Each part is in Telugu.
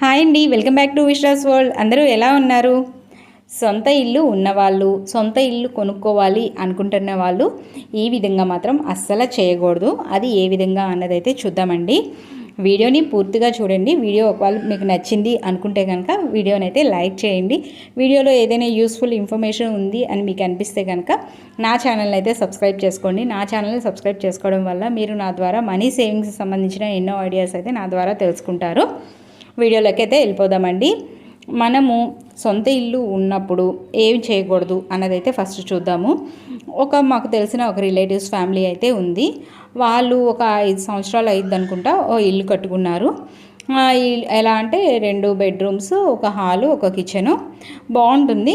హాయ్ అండి వెల్కమ్ బ్యాక్ టు విశ్రాస్ వరల్డ్. అందరూ ఎలా ఉన్నారు? సొంత ఇల్లు ఉన్నవాళ్ళు సొంత ఇల్లు కొనుక్కోవాలి అనుకుంటున్న వాళ్ళు ఈ విధంగా మాత్రం అస్సలు చేయకూడదు. అది ఏ విధంగా అన్నదైతే చూద్దామండి. వీడియోని పూర్తిగా చూడండి. వీడియో ఒకవేళ మీకు నచ్చింది అనుకుంటే కనుక వీడియోని అయితే లైక్ చేయండి. వీడియోలో ఏదైనా యూస్ఫుల్ ఇన్ఫర్మేషన్ ఉంది అని మీకు అనిపిస్తే కనుక నా ఛానల్ని అయితే సబ్స్క్రైబ్ చేసుకోండి. నా ఛానల్ని సబ్స్క్రైబ్ చేసుకోవడం వల్ల మీరు నా ద్వారా మనీ సేవింగ్స్ సంబంధించిన ఎన్నో ఐడియాస్ అయితే నా ద్వారా తెలుసుకుంటారు. వీడియోలోకి అయితే వెళ్ళిపోదామండి. మనము సొంత ఇల్లు ఉన్నప్పుడు ఏం చేయకూడదు అన్నదైతే ఫస్ట్ చూద్దాము. ఒక మాకు తెలిసిన ఒక రిలేటివ్స్ ఫ్యామిలీ అయితే ఉంది. వాళ్ళు ఒక ఐదు సంవత్సరాలు అయింది అనుకుంటా ఓ ఇల్లు కట్టుకున్నారు. ఎలా అంటే రెండు బెడ్రూమ్స్ ఒక హాలు ఒక కిచెను. బాగుంటుంది.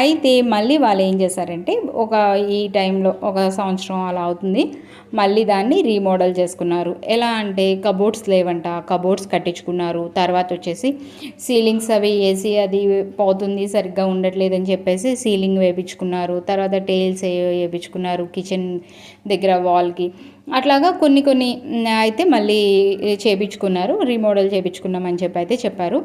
అయితే మళ్ళీ వాళ్ళు ఏం చేశారంటే ఒక ఈ టైంలో ఒక సంవత్సరం అలా అవుతుంది మళ్ళీ దాన్ని రీమోడల్ చేసుకున్నారు. ఎలా అంటే కబోర్డ్స్ లేవంట కబోర్డ్స్ కట్టించుకున్నారు. తర్వాత వచ్చేసి సీలింగ్స్ అవి వేసి అది పోతుంది సరిగ్గా ఉండట్లేదని చెప్పేసి సీలింగ్ వేయించుకున్నారు తర్వాత టైల్స్ వేయించుకున్నారు కిచెన్ దగ్గర వాల్కి. అట్లాగా కొన్ని కొన్ని అయితే మళ్ళీ చేపించుకున్నారు రీమోడల్ చేపించుకున్నామని చెప్పి అయితే చెప్పారు.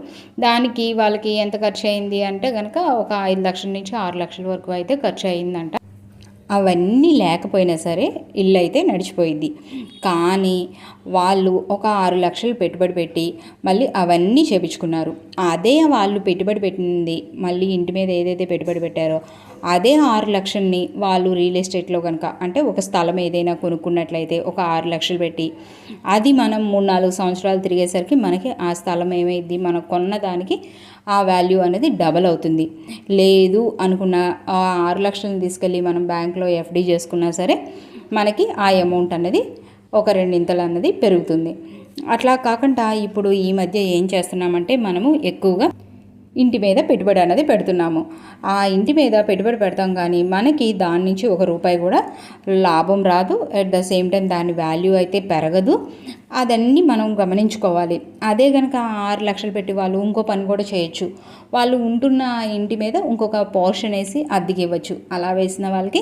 దానికి వాళ్ళకి ఎంత ఖర్చు అయింది అంటే కనుక ఒక ఐదు లక్షల నుంచి ఆరు లక్షల వరకు అయితే ఖర్చు అయిందంట అవన్నీ లేకపోయినా సరే ఇల్లు అయితే నడిచిపోయింది. కానీ వాళ్ళు ఒక ఆరు లక్షలు పెట్టుబడి పెట్టి మళ్ళీ అవన్నీ చేపించుకున్నారు. అదే వాళ్ళు పెట్టుబడి పెట్టింది మళ్ళీ ఇంటి మీద ఏదైతే పెట్టుబడి పెట్టారో అదే ఆరు లక్షల్ని వాళ్ళు రియల్ ఎస్టేట్లో కనుక అంటే ఒక స్థలం ఏదైనా కొనుక్కున్నట్లయితే ఒక ఆరు లక్షలు పెట్టి అది మనం మూడు నాలుగు సంవత్సరాలు తిరిగేసరికి మనకి ఆ స్థలం ఏమైంది మనం కొన్న దానికి ఆ వాల్యూ అనేది డబల్ అవుతుంది. లేదు అనుకున్న ఆ ఆరు లక్షలను తీసుకెళ్ళి మనం బ్యాంక్లో ఎఫ్డి చేసుకున్నా సరే మనకి ఆ అమౌంట్ అనేది ఒక రెండింతలు అన్నది పెరుగుతుంది. అట్లా కాకుండా ఇప్పుడు ఈ మధ్య ఏం చేస్తున్నామంటే మనము ఎక్కువగా ఇంటి మీద పెట్టుబడి అనేది పెడుతున్నాము. ఆ ఇంటి మీద పెట్టుబడి పెడతాం కానీ మనకి దాని నుంచి ఒక రూపాయి కూడా లాభం రాదు. అట్ ద సేమ్ టైం దాని వాల్యూ అయితే పెరగదు. అదన్నీ మనం గమనించుకోవాలి. అదే కనుక ఆరు లక్షలు పెట్టి వాళ్ళు ఇంకో పని కూడా చేయొచ్చు. వాళ్ళు ఉంటున్న ఇంటి మీద ఇంకొక పోర్షన్ వేసి అద్దెకి ఇవ్వచ్చు. అలా వేసిన వాళ్ళకి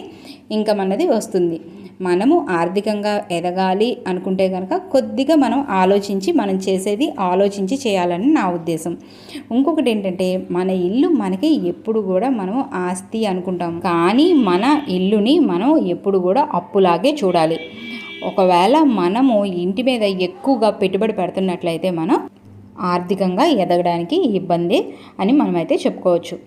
ఇన్కమ్ అన్నది వస్తుంది. మనము ఆర్థికంగా ఎదగాలి అనుకుంటే కనుక కొద్దిగా మనం ఆలోచించి మనం చేసేది ఆలోచించి చేయాలని నా ఉద్దేశం. ఇంకొకటి ఏంటంటే మన ఇల్లు మనకి ఎప్పుడు కూడా మనం ఆస్తి అనుకుంటాం. కానీ మన ఇల్లుని మనం ఎప్పుడు కూడా అప్పులాగే చూడాలి. ఒకవేళ మనము ఇంటి మీద ఎక్కువగా పెట్టుబడి పెడుతున్నట్లయితే మనం ఆర్థికంగా ఎదగడానికి ఇబ్బంది అని మనమైతే చెప్పుకోవచ్చు.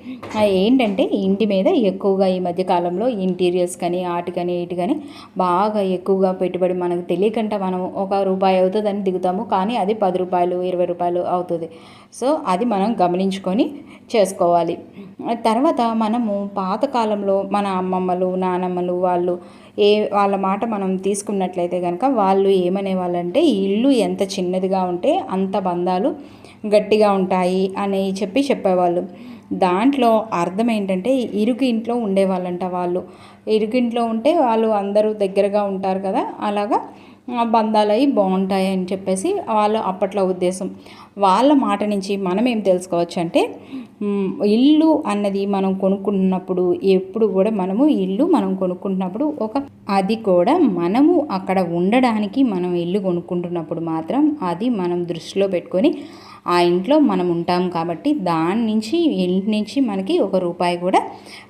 ఏంటంటే ఇంటి మీద ఎక్కువగా ఈ మధ్య కాలంలో ఇంటీరియర్స్ కానీ ఆటి కానీ ఇటు కానీ బాగా ఎక్కువగా పెట్టుబడి మనకు తెలియకుండా మనం ఒక రూపాయి అవుతుందని దిగుతాము. కానీ అది పది రూపాయలు ఇరవై రూపాయలు అవుతుంది. సో అది మనం గమనించుకొని చేసుకోవాలి. తర్వాత మనము పాతకాలంలో మన అమ్మమ్మలు నానమ్మలు వాళ్ళు ఏ వాళ్ళ మాట మనం తీసుకున్నట్లయితే కనుక వాళ్ళు ఏమనేవాళ్ళంటే ఇల్లు ఎంత చిన్నదిగా ఉంటే అంత బంధాలు గట్టిగా ఉంటాయి అని చెప్పి చెప్పేవాళ్ళు. దాంట్లో అర్థం ఏంటంటే ఇరుకు ఇంట్లో ఉండేవాళ్ళంట వాళ్ళు. ఇరుకింట్లో ఉంటే వాళ్ళు అందరూ దగ్గరగా ఉంటారు కదా అలాగా బంధాలు అవి బాగుంటాయి అని చెప్పేసి వాళ్ళు అప్పట్లో ఉద్దేశం. వాళ్ళ మాట నుంచి మనం ఏం తెలుసుకోవచ్చు అంటే ఇల్లు అన్నది మనం కొనుక్కున్నప్పుడు ఎప్పుడు కూడా మనము ఇల్లు మనం కొనుక్కుంటున్నప్పుడు ఒక అది కూడా మనము అక్కడ ఉండడానికి మనం ఇల్లు కొనుక్కుంటున్నప్పుడు మాత్రం అది మనం దృష్టిలో పెట్టుకొని ఆ ఇంట్లో మనం ఉంటాం కాబట్టి దాని నుంచి ఇంటి నుంచి మనకి ఒక రూపాయి కూడా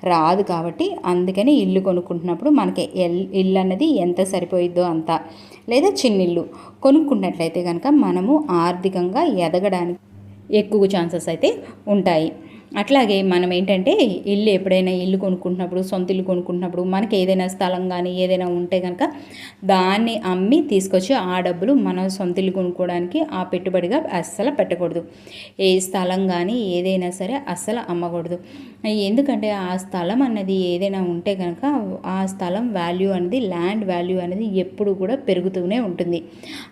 రాదు కాబట్టి అందుకని ఇల్లు కొనుక్కుంటున్నప్పుడు మనకి ఎల్ ఇల్లు అన్నది ఎంత సరిపోయిద్దో అంత. లేదా చిన్నిల్లు కొనుక్కున్నట్లయితే కనుక మనము ఆర్థికంగా ఎదగడానికి ఎక్కువ ఛాన్సెస్ అయితే ఉంటాయి. అట్లాగే మనం ఏంటంటే ఇల్లు ఎప్పుడైనా ఇల్లు కొనుక్కుంటున్నప్పుడు సొంత ఇల్లు కొనుక్కుంటున్నప్పుడు మనకి ఏదైనా స్థలం కానీ ఏదైనా ఉంటే కనుక దాన్ని అమ్మి తీసుకొచ్చి ఆ డబ్బులు మనం సొంత ఇల్లు కొనుక్కోవడానికి ఆ పెట్టుబడిగా అస్సలు పెట్టకూడదు. ఏ స్థలం కానీ ఏదైనా సరే అస్సలు అమ్మకూడదు. ఎందుకంటే ఆ స్థలం అన్నది ఏదైనా ఉంటే కనుక ఆ స్థలం వాల్యూ అనేది ల్యాండ్ వాల్యూ అనేది ఎప్పుడు కూడా పెరుగుతూనే ఉంటుంది.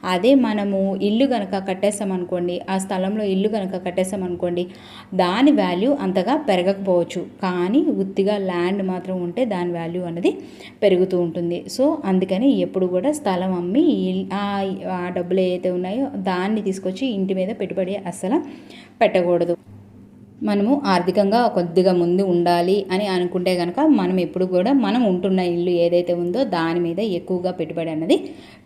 అదే మనము ఇల్లు కనుక కట్టేస్తామనుకోండి ఆ స్థలంలో ఇల్లు కనుక కట్టేస్తామనుకోండి దాని వాల్యూ వాల్యూ అంతగా పెరగకపోవచ్చు. కానీ ఉత్తిగా ల్యాండ్ మాత్రం ఉంటే దాని వాల్యూ అనేది పెరుగుతూ ఉంటుంది. సో అందుకని ఎప్పుడు కూడా స్థలం అమ్మి ఆ డబ్బులు ఏవైతే ఉన్నాయో దాన్ని తీసుకొచ్చి ఇంటి మీద పెట్టుబడి అస్సలు పెట్టకూడదు. మనము ఆర్థికంగా కొద్దిగా ముందు ఉండాలి అని అనుకుంటే కనుక మనం ఎప్పుడు కూడా మనం ఉంటున్న ఇల్లు ఏదైతే ఉందో దాని మీద ఎక్కువగా పెట్టుబడి అన్నది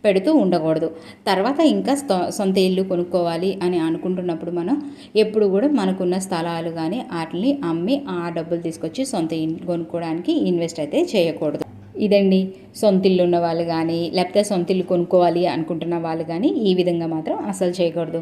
పెడుతూ ఉండకూడదు. తర్వాత ఇంకా సొంత ఇల్లు కొనుక్కోవాలి అని అనుకుంటున్నప్పుడు మనం ఎప్పుడు కూడా మనకున్న స్థలాలు కానీ వాటిని అమ్మి ఆ డబ్బులు తీసుకొచ్చి సొంత ఇల్లు కొనుక్కోవడానికి ఇన్వెస్ట్ అయితే చేయకూడదు. ఇదండి. సొంత ఇల్లు ఉన్న వాళ్ళు కానీ లేకపోతే సొంత ఇల్లు కొనుక్కోవాలి అనుకుంటున్న వాళ్ళు కానీ ఈ విధంగా మాత్రం అసలు చేయకూడదు.